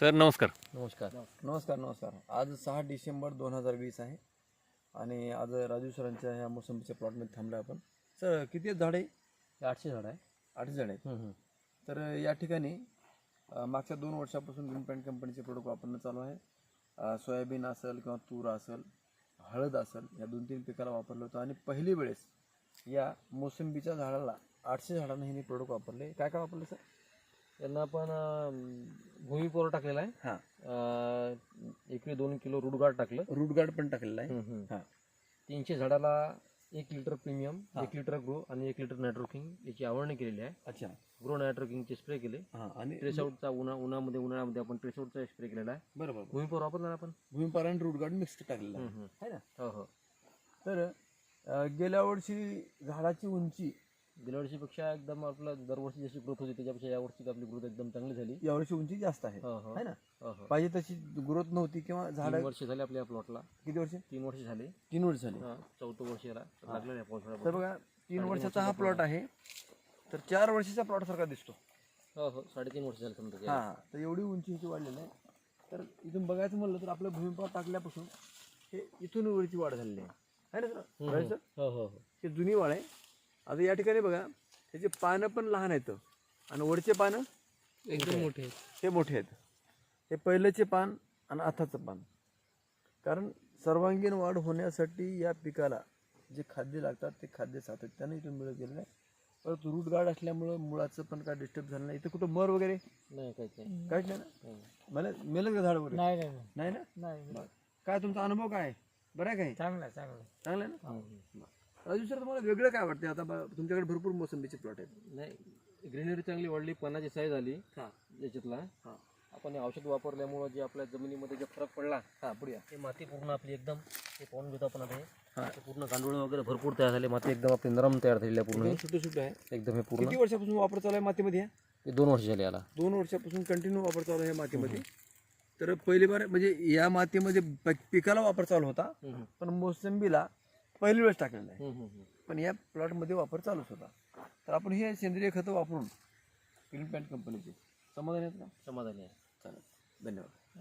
Sir नमस्कार. नमस्कार. नमस्कार नमस्कार. आज सहा डिसेंबर दोन हजार वीस आहे आणि आज राजू सरांच्या ह्या मोसंबीच्या प्लॉटमध्ये थांबलो आपण. सर किती झाडे? हे आठशे झाड आहे. आठ झाड आहेत. तर या ठिकाणी अ, मागच्या दोन वर्षापासून ग्रीन पॅन्ट कंपनीचे प्रोडक्ट वापरणं चालू आहे. अ, सोयाबीन असेल किंवा तूर असेल हळद असेल या दोन तीन पिकाला वापरलं होतं. आणि पहिली वेळेस या मोसंबीच्या झाडाला आठशे झाडांना ह्यांनी प्रोडक्ट वापरले. काय काय वापरले सर? यांना आपण भूमी पोर टाकलेला आहे. हां. अं, एकरी दोन किलो रूटगार्ड टाकलं. रूट गार्ड पण टाकलेलं आहे. हां. तीनशे झाडाला एक लिटर प्रीमियम एक लिटर ग्रो आणि एक लिटर नायट्रोकिंग याची आवडणी केलेली आहे. अच्छा. ग्रो नायट्रोकिंगचे स्प्रे केले. हां आणि ट्रेसआउटचा उन्हा उन्हामध्ये उन्हाळ्यामध्ये आपण ट्रेसआउटचा स्प्रे केलेला आहे. बरोबर भूमी पोर वापरणार आपण? भूमिपार आणि रूट गार्ड मिक्स टाकलेलं आहे. हम्म, है ना. हो हो. तर अ, गेल्या वर्षी झाडाची उंची गेल्या वर्षीपेक्षा एकदम आपलं दरवर्षी जशी ग्रोथ होती त्याच्यापेक्षा यावर्षी आपली ग्रोथ एकदम चांगली झाली. यावर्षी उंची जास्त आहे. हो हो. है ना? हो हो. पाहिजे तशी ग्रोथ नव्हती किंवा झाड तीन वर्ष झाले आपल्या प्लॉटला किती वर्ष? तीन वर्ष झाले. तीन वर्ष झाली. हा, चौथं वर्ष याला. पावसाळ्यात तर बघा तीन वर्षाचा हा प्लॉट आहे. तर चार वर्षाच्या प्लॉट सारखा दिसतो. हो हो. साडेतीन वर्ष झाले समजा. हा तर एवढी उंची हिची वाढलेली आहे. तर इथून बघायचं म्हणलं तर आपलं भूमिपात टाकल्यापासून हे इथून वरची वाढ झालेली आहे. है ना सर? हो हो हो. हे जुनी वाढ आहे. आता या ठिकाणी बघा त्याचे पानं पण लहान आहेत. आणि वरचे पानं एकदम मोठे हे मोठे आहेत. हे पहिल्याचे पान आणि आताचं पान. कारण सर्वांगीण वाढ होण्यासाठी या पिकाला जे खाद्य लागतात ते खाद्य सातत्याने इथून मिळत गेलेलं आहे. परत रूट गार्ड असल्यामुळं मुळाचं पण काय डिस्टर्ब झालं नाही. इथं कुठं मर वगैरे? नाही काहीच नाही. नाही ना? नाही. मला मेलं का झाड वगैरे? नाही नाही नाही. ना? नाही. काय तुमचा अनुभव काय? बरं आहे काय चांगलं चांगलं चांगलं आहे ना? राजू सर तुम्हाला वेगळं काय वाटतं आता बा- तुमच्याकडे भरपूर मोसंबीचे प्लॉट आहेत. नाही ग्रीनरी चांगली वाढली पानाची साईज आली हां. याच्यातला. हां. आपण हे औषध वापरल्यामुळं जे आपल्या जमिनीमध्ये जे फरक पडला हां पुढे या. ते माती पूर्ण आपली एकदम ते पाहून घेतो आपण आता हे. हां. ते पूर्ण गांडूळ वगैरे भरपूर तयार झाले माती एकदम आपली नरम तयार झालेली आहे पूर्ण. छोटे छोटे आहे. एकदम हे पूर्ण. किती वर्षापासून वापर चालू आहे मातीमध्ये या? हे दोन वर्ष झाले याला. दोन वर्षापासून कंटिन्यू वापर चालू आहे या मातीमध्ये. तर पहिली बार म्हणजे या मातीमध्ये प- पिकाला वापर चालू होता. पण मोसंबीला पहिली वेळेस टाकलेला आहे. पण या प्लॉटमध्ये वापर चालूच होता. तर आपण हे सेंद्रिय खतं वापरून ग्रीन पॅन्ट कंपनीचे समाधान आहेत का? समाधानी आहे. चालेल. धन्यवाद.